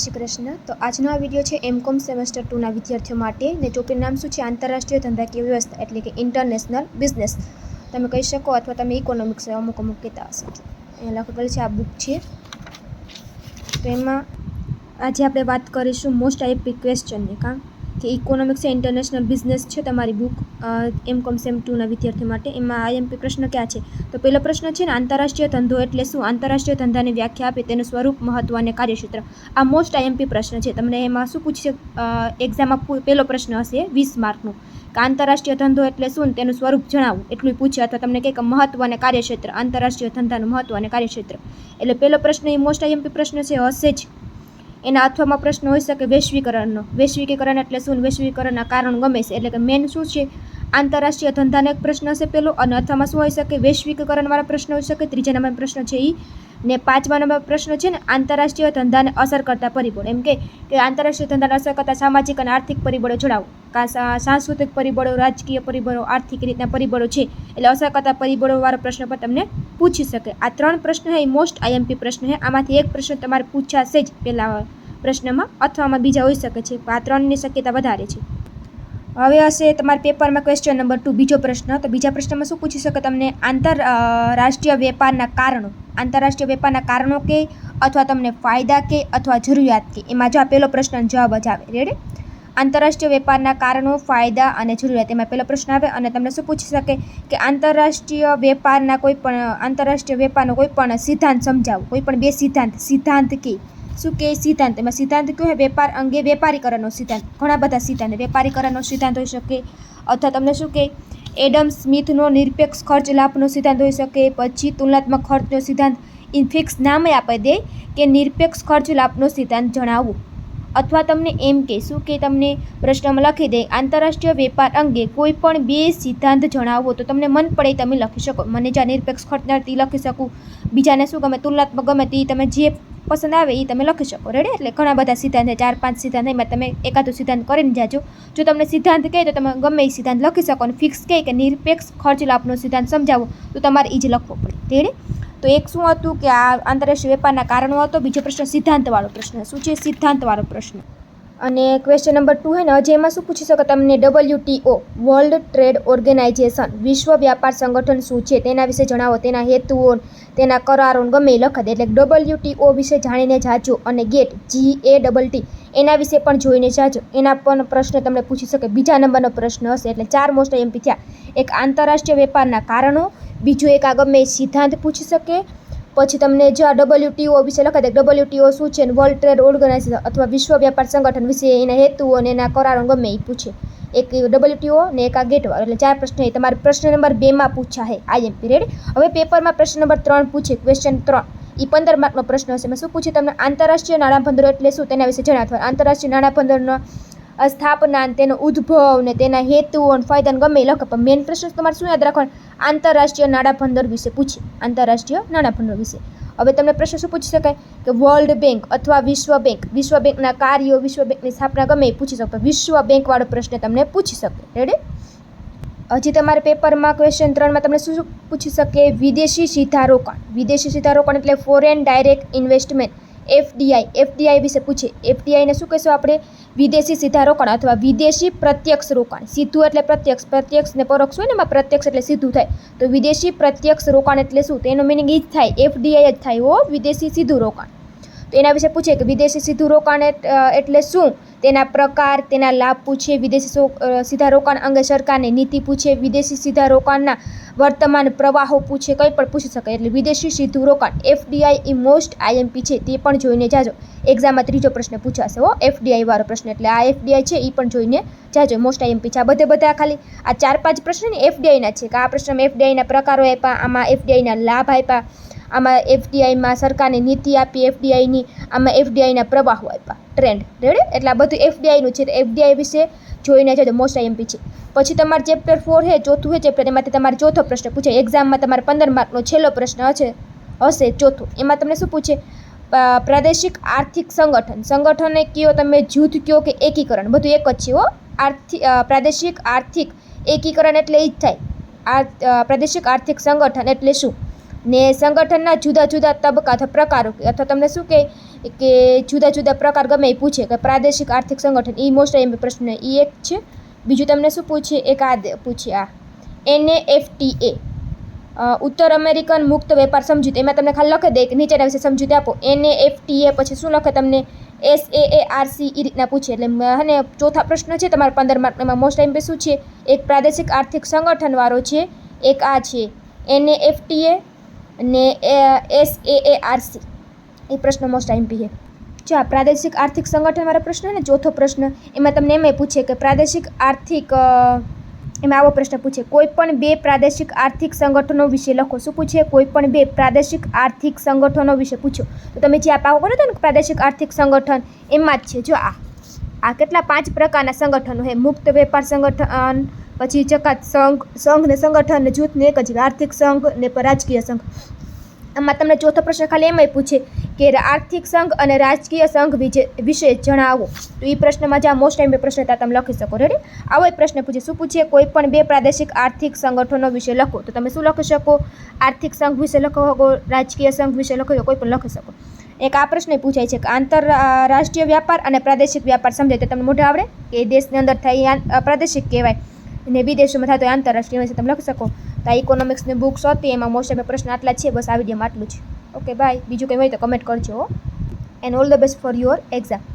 શ્રી કૃષ્ણ. તો આજનો આ વીડિયો છે એમ કોમ સેમેસ્ટર ટુના વિદ્યાર્થીઓ માટે ને ટોપિકનું નામ શું છે? આંતરરાષ્ટ્રીય ધંધાકીય વ્યવસ્થા એટલે કે ઇન્ટરનેશનલ બિઝનેસ તમે કહી શકો અથવા તમે ઇકોનોમિક્સ અમુક અમુક કહેતા હશો. અહીંયા લખેલ છે આ બુક છે. તો એમાં આજે આપણે વાત કરીશું મોસ્ટ આઈપી ક્વેશ્ચનની કાં. કે ઇકોનોમિક્સ ઇન્ટરનેશનલ બિઝનેસ છે તમારી બુક એમ કોમ સેમ ટુના વિદ્યાર્થી માટે, એમાં આઈએમપી પ્રશ્ન ક્યાં છે? તો પહેલો પ્રશ્ન છે ને, આંતરરાષ્ટ્રીય ધંધો એટલે શું? આંતરરાષ્ટ્રીય ધંધાની વ્યાખ્યા આપે, તેનું સ્વરૂપ મહત્વ અને કાર્યક્ષેત્ર. આ મોસ્ટ આઈએમપી પ્રશ્ન છે. તમને એમાં શું પૂછશે? એક્ઝામમાં પહેલો પ્રશ્ન હશે વીસ માર્કનું. કે આંતરરાષ્ટ્રીય ધંધો એટલે શું? તેનું સ્વરૂપ જણાવું. એટલું પૂછે અથવા તમને કંઈક મહત્વ અને કાર્યક્ષેત્ર, આંતરરાષ્ટ્રીય ધંધાનું મહત્વ અને કાર્યક્ષેત્ર. એટલે પહેલો પ્રશ્ન એ મોસ્ટ આઈએમપી પ્રશ્ન છે, હશે જ. એના અથવામાં પ્રશ્ન હોઈ શકે વૈશ્વિકરણનો. વૈશ્વિકીકરણ એટલે શું? વૈશ્વિકરણના કારણ ગમે છે. એટલે કે મેન શું છે? આંતરરાષ્ટ્રીય ધંધાનો એક પ્રશ્ન હશે પેલો અને અથવામાં શું હોઈ શકે? વૈશ્વિકકરણવાળા પ્રશ્ન હોઈ શકે? ત્રીજા નંબર પ્રશ્ન છે એ ને પાંચમા નંબર પ્રશ્ન છે ને, આંતરરાષ્ટ્રીય ધંધાને અસર કરતા પરિબળો. એમ કે આંતરરાષ્ટ્રીય ધંધાને અસર કરતા સામાજિક અને આર્થિક પરિબળો જોડાવો સાંસ્કૃતિક પરિબળો, રાજકીય પરિબળો, આર્થિક રીતના પરિબળો છે. એટલે અસર કરતા પરિબળોવાળો પ્રશ્ન પણ તમને પૂછી શકે. આ ત્રણ પ્રશ્ન હે મોસ્ટ આઈએમપી પ્રશ્ન હે. આમાંથી એક પ્રશ્ન તમારે પૂછાશે જ પહેલા પ્રશ્નમાં અથવામાં બીજા હોઈ શકે છે. આ ત્રણની શક્યતા વધારે છે. હવે હશે તમારા પેપરમાં ક્વેશ્ચન નંબર ટુ બીજો પ્રશ્ન. તો બીજા પ્રશ્નમાં શું પૂછી શકે તમને? આંતર રાષ્ટ્રીય વેપારના કારણો. આંતરરાષ્ટ્રીય વેપારના કારણો કે અથવા તમને ફાયદા કે અથવા જરૂરિયાત કે? એમાં જો આ પહેલો પ્રશ્ન જવાબ જ આવે. રેડી આંતરરાષ્ટ્રીય વેપારના કારણો, ફાયદા અને જરૂરિયાત. એમાં પહેલો પ્રશ્ન આવે અને તમને શું પૂછી શકે? કે આંતરરાષ્ટ્રીય વેપારના કોઈ પણ, આંતરરાષ્ટ્રીય વેપારનો કોઈ પણ સિદ્ધાંત સમજાવો. કોઈ પણ બે સિદ્ધાંત. સિદ્ધાંત કે શું કે સિદ્ધાંત. એમાં સિદ્ધાંત કયો? હોય વેપાર અંગે વેપારીકરણનો સિદ્ધાંત. ઘણા બધા સિદ્ધાંત. વેપારીકરણનો સિદ્ધાંત હોઈ શકે. અથવા તમને શું કે, એડમ સ્મિથનો નિરપેક્ષ ખર્ચ લાભનો સિદ્ધાંત હોઈ શકે. પછી તુલનાત્મક ખર્ચનો સિદ્ધાંત. ઇન ફિક્સ નામે આપી દે કે નિરપેક્ષ ખર્ચ લાભનો સિદ્ધાંત જણાવવું અથવા તમને એમ કે, શું કે તમને પ્રશ્નમાં લખી દે, આંતરરાષ્ટ્રીય વેપાર અંગે કોઈ પણ બે સિદ્ધાંત જણાવો તો તમને મન પડે તમે લખી શકો. મને જ્યાં નિરપેક્ષ ખર્ચના તે લખી શકું. બીજાને શું ગમે? તુલનાત્મક ગમે તે તમે જે પસંદ આવે એ તમે લખી શકો. રેડી એટલે ઘણા બધા સિદ્ધાંત ચાર, પાંચ સિદ્ધાંત એમાં તમે એકાદો સિદ્ધાંત કરીને જાજો. જો તમને સિદ્ધાંત કહે તો તમે ગમે એ સિદ્ધાંત લખી શકો અને ફિક્સ કહે કે નિરપેક્ષ ખર્ચ લાભનો સિદ્ધાંત સમજાવો, તો તમારે એ જ લખવો પડે. રેડી તો એક શું હતું કે આ આંતરરાષ્ટ્રીય વેપારના કારણો હતો? બીજો પ્રશ્ન સિદ્ધાંતવાળો પ્રશ્ન. શું છે સિદ્ધાંતવાળો પ્રશ્ન? અને ક્વેશ્ચન નંબર ટુ હે ને હજી એમાં શું પૂછી શકો તમને? ડબલ્યુટીઓ વર્લ્ડ ટ્રેડ ઓર્ગેનાઇઝેશન વિશ્વ વ્યાપાર સંગઠન શું છે? તેના વિશે જણાવો. તેના હેતુઓ, તેના કરારો ગમે લખત. એટલે ડબલ્યુટીઓ વિશે જાણીને જાજો અને GATT G A double T એના વિશે પણ જોઈને જાજો. એના પણ પ્રશ્ન તમને પૂછી શકે. બીજા નંબરનો પ્રશ્ન હશે. એટલે ચાર મોસ્ટ એમપી થયા. એક આંતરરાષ્ટ્રીય વેપારના કારણો. બીજું એક આ ગમે સિદ્ધાંત પૂછી શકે. પછી તમને જો આ ડબલ્યુટીઓ વિશે લખાય દે ડબલ્યુટીઓ શું છે વર્લ્ડ ટ્રેડ ઓર્ગેનાઇઝેશન અથવા વિશ્વ વ્યાપાર સંગઠન વિશે એના હેતુઓ અને એના કરારો ગમે એ પૂછે. એક ડબલ્યુટીઓ ને એક આ ગેટવાળો એટલે ચાર પ્રશ્ન એ તમારે પ્રશ્ન નંબર બેમાં પૂછ્યા છે આઈએમપી રેડી હવે પેપરમાં પ્રશ્ન નંબર ત્રણ પૂછે ક્વેશ્ચન ત્રણ. એ પંદર માર્કનો પ્રશ્ન હશે. શું પૂછે તમને? આંતરરાષ્ટ્રીય નાણાં એટલે શું? તેના વિશે જણાવો આંતરરાષ્ટ્રીય નાણાં ભંડોળનો સ્થાપના તેનો ઉદ્ભવ ને તેના હેતુઓ અને ફાયદા ગમે લખો. પણ મેઇન પ્રશ્ન તમારે શું યાદ રાખવાનો? આંતરરાષ્ટ્રીય નાણાંભંડોળ વિશે પૂછે. આંતરરાષ્ટ્રીય નાણાંભંડોળ વિશે. હવે તમને પ્રશ્ન શું પૂછી શકાય? કે વર્લ્ડ બેંક અથવા વિશ્વ બેંક વિશ્વ બેંકના કાર્યો, વિશ્વ બેંકની સ્થાપના ગમે એ પૂછી શકો. વિશ્વ બેંકવાળો પ્રશ્ન તમને પૂછી શકે. રેડી હજી તમારે પેપરમાં ક્વેશ્ચન ત્રણમાં તમને શું શું પૂછી શકે? વિદેશી સીધા રોકાણ. વિદેશી સીધા રોકાણ એટલે foreign direct investment FDI FDI વિશે પૂછે. એફડીઆઈને શું કહેશું આપણે? વિદેશી સીધા રોકાણ અથવા વિદેશી પ્રત્યક્ષ રોકાણ. સીધું એટલે પ્રત્યક્ષ પ્રત્યક્ષ ને પરોક્ષ હોય ને એમાં પ્રત્યક્ષ એટલે સીધું થાય. તો વિદેશી પ્રત્યક્ષ રોકાણ એટલે શું? તેનો મિનિંગ એ જ થાય. એફડીઆઈ જ થાય, હો. વિદેશી સીધું રોકાણ. તો એના વિશે પૂછે કે વિદેશી સીધું રોકાણ એટલે શું? તેના પ્રકાર, તેના લાભ પૂછે વિદેશી સીધા રોકાણ અંગે સરકારની, નીતિ પૂછે વિદેશી સીધા રોકાણના વર્તમાન પ્રવાહો પૂછે, કંઈ પણ પૂછી શકાય. એટલે વિદેશી સીધું રોકાણ, એફડીઆઈ ઈ મોસ્ટ આઈએમપી છે, તે પણ જોઈને જાજો. એક્ઝામમાં ત્રીજો પ્રશ્ન પૂછાશે, હો, એફડીઆઈ વાળો પ્રશ્ન. એટલે આ એફડીઆઈ છે એ પણ જોઈને જાજો. મોસ્ટ આઈએમપી છે, આ બધે બધા ખાલી. આ ચાર પાંચ પ્રશ્ન ને એફડીઆઈના છે, કે આ પ્રશ્નમાં એફડીઆઈના પ્રકારો આપ્યા, આમાં એફડીઆઈના લાભ આપ્યા, આમાં એફડીઆઈમાં સરકારને નીતિ આપી, એફડીઆઈની, આમાં એફડીઆઈના પ્રવાહો આપ્યા. Trend ready? એટલે આ બધું એફડીઆઈનું છે. એફડીઆઈ વિશે જોઈને જજો મોસ્ટ આઈએમપી છે. પછી તમારે ચેપ્ટર ફોર છે, ચોથું છે ચેપ્ટર એમાંથી તમારે ચોથો પ્રશ્ન પૂછે એક્ઝામમાં તમારે પંદર માર્કનો છેલ્લો પ્રશ્ન હશે હશે ચોથું. એમાં તમને શું પૂછે? પ્રાદેશિક આર્થિક સંગઠન. સંગઠને કયો તમે જૂથ કયો કે એકીકરણ? બધું એક જ છે હો. આર્થિક પ્રાદેશિક આર્થિક એકીકરણ એટલે એ જ થાય. પ્રાદેશિક આર્થિક સંગઠન એટલે શું? ને સંગઠનના જુદા જુદા તબક્કા અથવા પ્રકારો અથવા તમને શું કહે? કે જુદા જુદા પ્રકાર ગમે એ પૂછે. કે પ્રાદેશિક આર્થિક સંગઠન એ મોસ્ટ એમ પ્રશ્ન એ એક છે. બીજું તમને શું પૂછે? એક આ પૂછે આ. એનએએફટીએ ઉત્તર અમેરિકન મુક્ત વેપાર સમજૂતી. એમાં તમને ખાલી લખી દે કે નીચેના વિશે સમજૂતી આપો. એનએએફટીએ પછી શું લખે તમને? S A A R C એ રીતના પૂછે. એટલે હને, ચોથા પ્રશ્ન છે તમારા પંદર માર્કમાં મોસ્ટ ટાઈમ શું છે? એક પ્રાદેશિક આર્થિક સંગઠનવાળો છે. એક આ છે. એનએએફટીએ અને S A A R C એ પ્રશ્ન મોસ્ટ ટાઈમ છે. જો આ પ્રાદેશિક આર્થિક સંગઠનવાળો પ્રશ્ન ને, ચોથો પ્રશ્ન, એમાં તમને એમ પૂછે કે પ્રાદેશિક આર્થિક એમાં આવો પ્રશ્ન પૂછે, કોઈ પણ બે પ્રાદેશિક આર્થિક સંગઠનો વિશે લખો. શું પૂછે? કોઈ પણ બે પ્રાદેશિક આર્થિક સંગઠનો વિશે પૂછો. તો તમે જે આ પાકો કર્યો હતો ને, પ્રાદેશિક આર્થિક સંગઠન, એમાં જ છે. જો આ આ કેટલા પાંચ પ્રકારના સંગઠનો છે? મુક્ત વેપાર સંગઠન, પછી ચકાત સંઘ સંઘ ને સંગઠન ને જૂથ ને એક જ, આર્થિક સંઘ ને રાજકીય સંઘ. આમાં તમને ચોથો પ્રશ્ન ખાલી એમાંય પૂછે કે આર્થિક સંઘ અને રાજકીય સંઘ વિશે જણાવો. તો એ પ્રશ્નમાં જ્યાં મોસ્ટ ટાઈમ પ્રશ્ન ત્યાં તમે લખી શકો. રેડી આવો એક પ્રશ્ન પૂછે શું પૂછે કોઈ પણ બે પ્રાદેશિક આર્થિક સંગઠનો વિશે લખો. તો તમે શું લખી શકો? આર્થિક સંઘ વિશે લખો શકો? રાજકીય સંઘ વિશે લખો કોઈ પણ લખી શકો. એક આ પ્રશ્ન પૂછાય છે કે આંતરરાષ્ટ્રીય વ્યાપાર અને પ્રાદેશિક વ્યાપાર સમજાય તો તમને મોઢે આવડે? કે દેશની અંદર થાય પ્રાદેશિક કહેવાય. ને વિદેશોમાં થાય તો એ આંતરરાષ્ટ્રીય વિશે તમે લખી શકો. તો આ ઇકોનોમિક્સની બુક્સ હતી. એમાં મોસ્ટ ઓફ પ્રશ્ન આટલા છે. બસ આ વિડીયોમાં આટલું જ. Okay, bye. બીજું કંઈ હોય તો કમેન્ટ કરજો and all the best for your exam